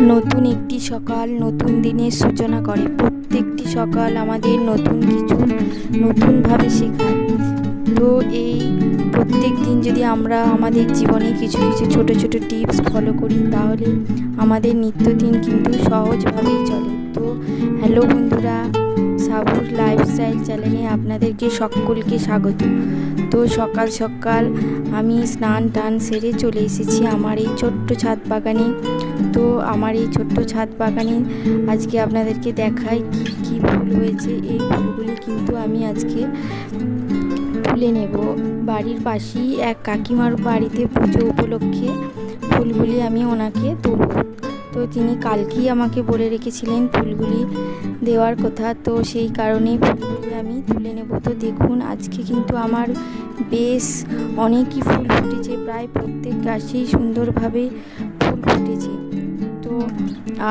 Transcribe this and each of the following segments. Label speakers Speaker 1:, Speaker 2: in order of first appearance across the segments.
Speaker 1: নতুন একটি সকাল নতুন দিনের সূচনা করে। প্রত্যেকটি সকাল আমাদের নতুন কিছু নতুনভাবে শেখায়। তো এই প্রত্যেক দিন যদি আমরা আমাদের জীবনে কিছু কিছু ছোট ছোট টিপস ফলো করি, তাহলে আমাদের নিত্যদিন কিন্তু সহজভাবেই চলে। তো হ্যালো বন্ধুরা সাবুর লাইফস্টাইল চ্যানেলে আপনাদেরকে সকলকে স্বাগত। তো সকাল সকাল আমি স্নান টান সেরে চলে এসেছি আমার এই ছোট্ট ছাদ বাগানে। তো আমার এই ছোট্ট ছাদ বাগানে আজকে আপনাদেরকে দেখাই কি কি ফুল হয়েছে। এই ফুলগুলি কিন্তু আমি আজকে তুলে নেব। বাড়ির পাশেই এক কাকিমার বাড়িতে পুজো উপলক্ষে ফুলগুলি আমি ওনাকে দেবো তো তিনি কালকেই আমাকে বলে রেখেছিলেন ফুলগুলি দেওয়ার কথা। তো সেই কারণেই ফুলগুলি আমি তুলে নেব। তো দেখুন, আজকে কিন্তু আমার বেশ অনেকই ফুল ফুটেছে। প্রায় প্রত্যেক গাছেই সুন্দরভাবে ফুল ফুটেছে। তো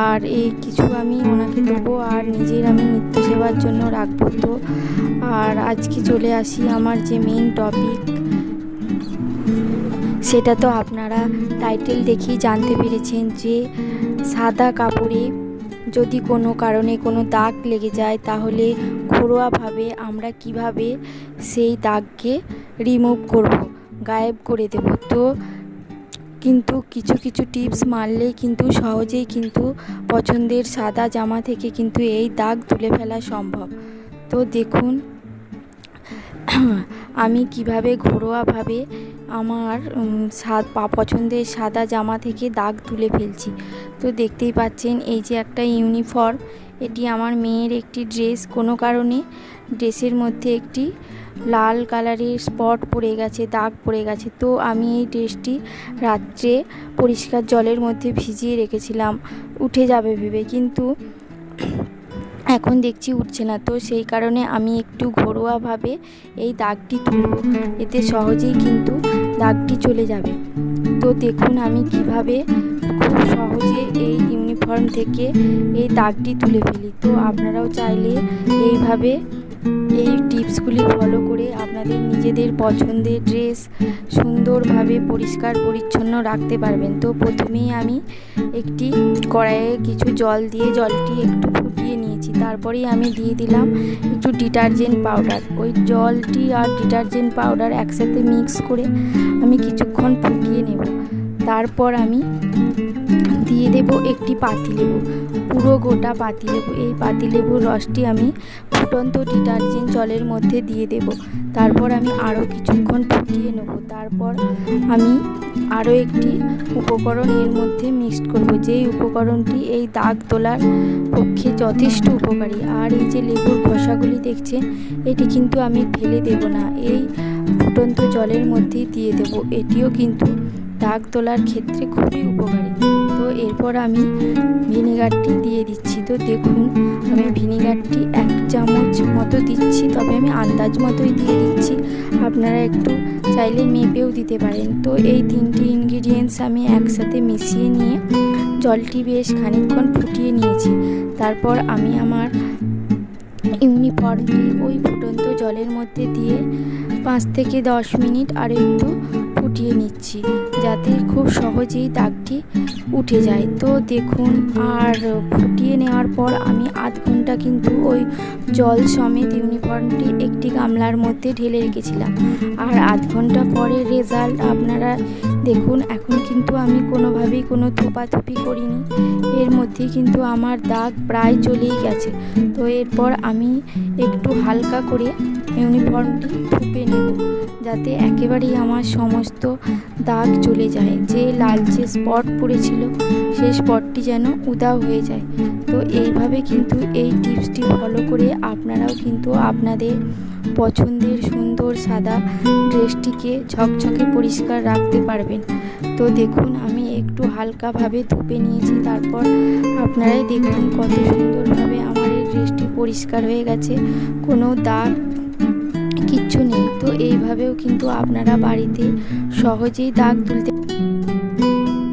Speaker 1: আর এই কিছু আমি ওনাকে দেবো আর নিজের আমি নিত্য সেবার জন্য রাখব। তো আর আজকে চলে আসি আমার যে মেইন টপিক সেটা তো আপনারা টাইটেল দেখেই জানতে পেরেছেন যে সাদা কাপড়ে যদি কোনো কারণে কোনো দাগ লেগে যায়, তাহলে ঘরোয়াভাবে আমরা কীভাবে সেই দাগকে রিমুভ করব, গায়েব করে দেব? তো কিন্তু কিছু কিছু টিপস মারলেই কিন্তু সহজেই কিন্তু পছন্দের সাদা জামা থেকে কিন্তু এই দাগ তুলে ফেলা সম্ভব। তো দেখুন, আমি কীভাবে ঘরোয়াভাবে আমার পা পছন্দের সাদা জামা থেকে দাগ তুলে ফেলছি। তো দেখতেই পাচ্ছেন, এই যে একটা ইউনিফর্ম, এটি আমার মেয়ের একটি ড্রেস। কোনো কারণে ড্রেসের মধ্যে একটি লাল কালারের স্পট পড়ে গেছে, দাগ পড়ে গেছে। তো আমি এই ড্রেসটি রাত্রে পরিষ্কার জলের মধ্যে ভিজিয়ে রেখেছিলাম। উঠে যাবে ভেবে, কিন্তু এখন দেখছি উঠছে না। তো সেই কারণে আমি একটু ঘরোয়াভাবে এই দাগটি তুলব। এতে সহজেই কিন্তু দাগটি চলে যাবে। তো দেখুন আমি কীভাবে খুব সহজে এই ইউনিফর্ম থেকে এই দাগটি তুলে ফেলি। তো আপনারাও চাইলে এইভাবে এই টিপসগুলি ফলো করে আপনাদের নিজেদের পছন্দের ড্রেস সুন্দরভাবে পরিষ্কার পরিচ্ছন্ন রাখতে পারবেন। তো প্রথমেই আমি একটি কড়াইয়ে কিছু জল দিয়ে জলটি একটু নিয়েছি। তারপরেই আমি দিয়ে দিলাম একটু ডিটারজেন্ট পাউডার। ওই জলটি আর ডিটারজেন্ট পাউডার একসাথে মিক্স করে আমি কিছুক্ষণ ফুটিয়ে নেব। তারপর আমি দিয়ে দেব একটি পাতিলেবু পুরো গোটা পাতিলেবু এই পাতিলেবুর রসটি আমি ফুটন্ত ডিটারজেন্ট জলের মধ্যে দিয়ে দেব। তারপর আমি আরও কিছুক্ষণ ফুটিয়ে নেব। তারপর আমি আরও একটি উপকরণ এর মধ্যে মিক্সড করব। যেই উপকরণটি এই দাগ তোলার পক্ষে যথেষ্ট উপকারী। আর এই যে লেবুর খোসাগুলি দেখছেন, এটি কিন্তু আমি ফেলে দেব না। এই ফুটন্ত জলের মধ্যেই দিয়ে দেব। এটিও কিন্তু দাগ তোলার ক্ষেত্রে খুবই উপকারী। এরপর আমি ভিনেগারটি দিয়ে দিচ্ছি। তো দেখুন, আমি ভিনেগারটি এক চামচ মতো দিচ্ছি, তবে আমি আন্দাজ মতোই দিয়ে দিচ্ছি। আপনারা একটু চাইলে মেপেও দিতে পারেন। তো এই তিনটি ইনগ্রিডিয়েন্টস আমি একসাথে মিশিয়ে নিয়ে জলটি বেশ খানিকক্ষণ ফুটিয়ে নিয়েছি। তারপর আমি আমার ইউনিফর্মটি ওই ফুটন্ত জলের মধ্যে দিয়ে পাঁচ থেকে দশ মিনিট আর একটু ফুটিয়ে নিচ্ছি যাতে খুব সহজেই দাগটি উঠে যায়। তো দেখুন, আর ফুটিয়ে নেওয়ার পর আমি আধ ঘণ্টা কিন্তু ওই জল সমেত ইউনিফর্মটি একটি গামলার মধ্যে ঢেলে রেখেছিলাম। আর আধ ঘণ্টা পরে রেজাল্ট আপনারা দেখুন, এখন কিন্তু আমি কোনোভাবেই কোনো থোপাথুপি করিনি। এর মধ্যে কিন্তু আমার দাগ প্রায় চলেই গেছে। তো এরপর আমি একটু হালকা করে ইউনিফর্মটি ধুপে নেব। যাতে একেবারেই আমার সমস্ত দাগ চলে যায়। যে লালচে স্পট পড়েছিল, সেই স্পটটি যেন উদাও হয়ে যায়। তো এইভাবে কিন্তু এই টিপসটি ফলো করে আপনারাও কিন্তু আপনাদের পছন্দের সুন্দর সাদা ড্রেসটিকে ঝকঝকে পরিষ্কার রাখতে পারবেন। তো দেখুন, আমি একটু হালকাভাবে ধুপে নিয়েছি, তারপর আপনারাই দেখুন কত সুন্দরভাবে আমার এই ড্রেসটি পরিষ্কার হয়ে গেছে। কোনো দাগ কিচ্ছু নেই। তো এইভাবেও কিন্তু আপনারা বাড়িতে সহজেই দাগ তুলতে